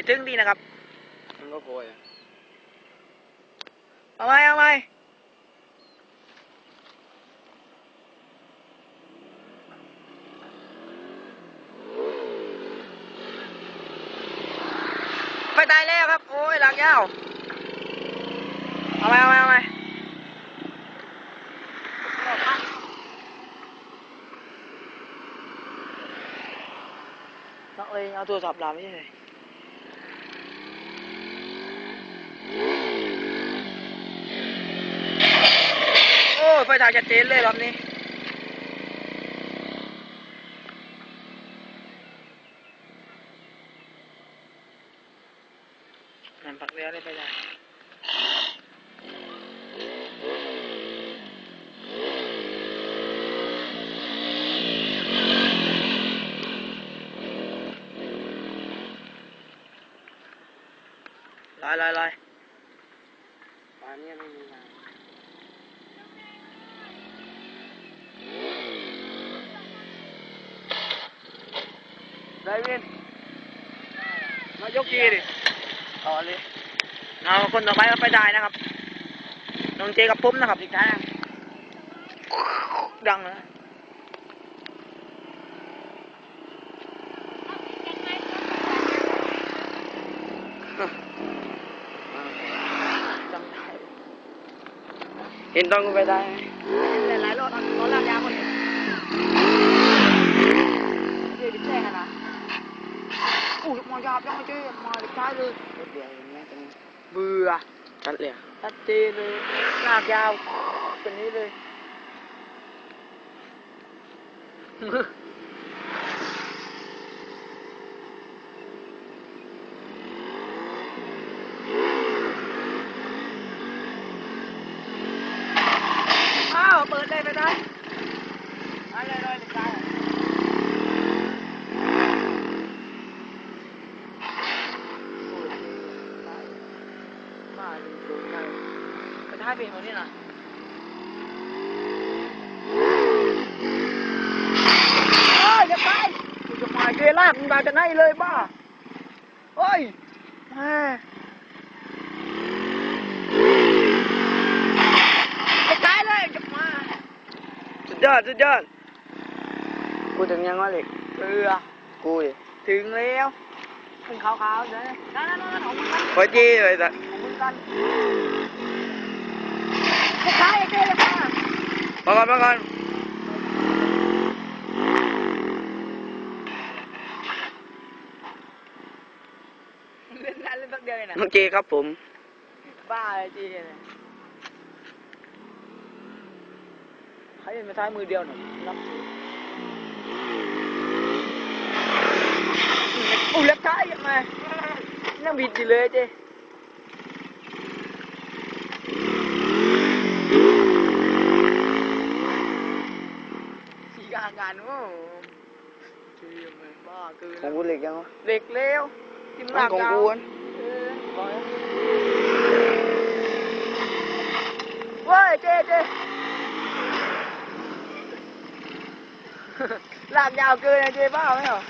ไม่ถึงดีนะครับมันก็โกยอะเอาไหมเอาไหมไปตายแล้วครับ โอ้ยหลังยาวเอาไหมเอาไหมเอาไหมนักเลงเอาโทรศัพท์ลาไม่ใช่ เลยโอ้ยไฟถ่ายชัดเจนเลยรอบนี้นั่นปักเรือเลยไปได้ลายลายลายปลาเนี่ยไม่มีน้ ได้วิน มายกกีดิำต่อเลยเอาคนต่อไปก็ไปได้นะครับน้องเจกับผมนะครับอีกท่าดังนะจำได้เห็นต้องกูไปได้ไหมหลายหลายรอบรถลากยาวคนนี้เจ๊ดิแจ้งกันนะอู้ ยมายาบยังไม่เจ๊มาเลยใช้เลยรถเดียวเห็นไหมตรงนี้เบื่อตัดเลยอะชัดเจนเลยลากยาวเป็นนี้เลยอ้าวเปิดได้ไปได้อะไรเลยไปได้ มาดูดูไงไปท้ายเป็นคนนี้นะเอ้ยจะไปกูจะมาเกลากมึงมาจะไหนเลยบ้าเฮ้ยแม่ไปท้ายเลยจะมาสุดยอดสุดยอดกูถึงยังวะเล็กเรือกูดิถึงแล้วขึ้นขาวๆเลยนั่นนั่นนั่นของมึงกัน ขอจี้เลยสัตว์ของมึงกันไปท้ายเกเลยมามาก่อนมาก่อนเล่นนั่นเล่นสักเดียวเองนะน้องเจครับผม บ้าเลยจีเนี่ยใครเป็นไปท้ายมือเดียวหน่อยรับอู้เล็กท้ายยังไงนั่งบิดอยู่เลยเจ๊สีกลางกันโอ้เจ๊มันบ้าเกินของกูเล็กยังวะเด็กเร็วจิ้มหอัลันงของยาวกูอันเออบอกแล้วเว้ยเจ๊เจ๊ลากยาวเกินนะเจ๊บ้าไหมเหรอ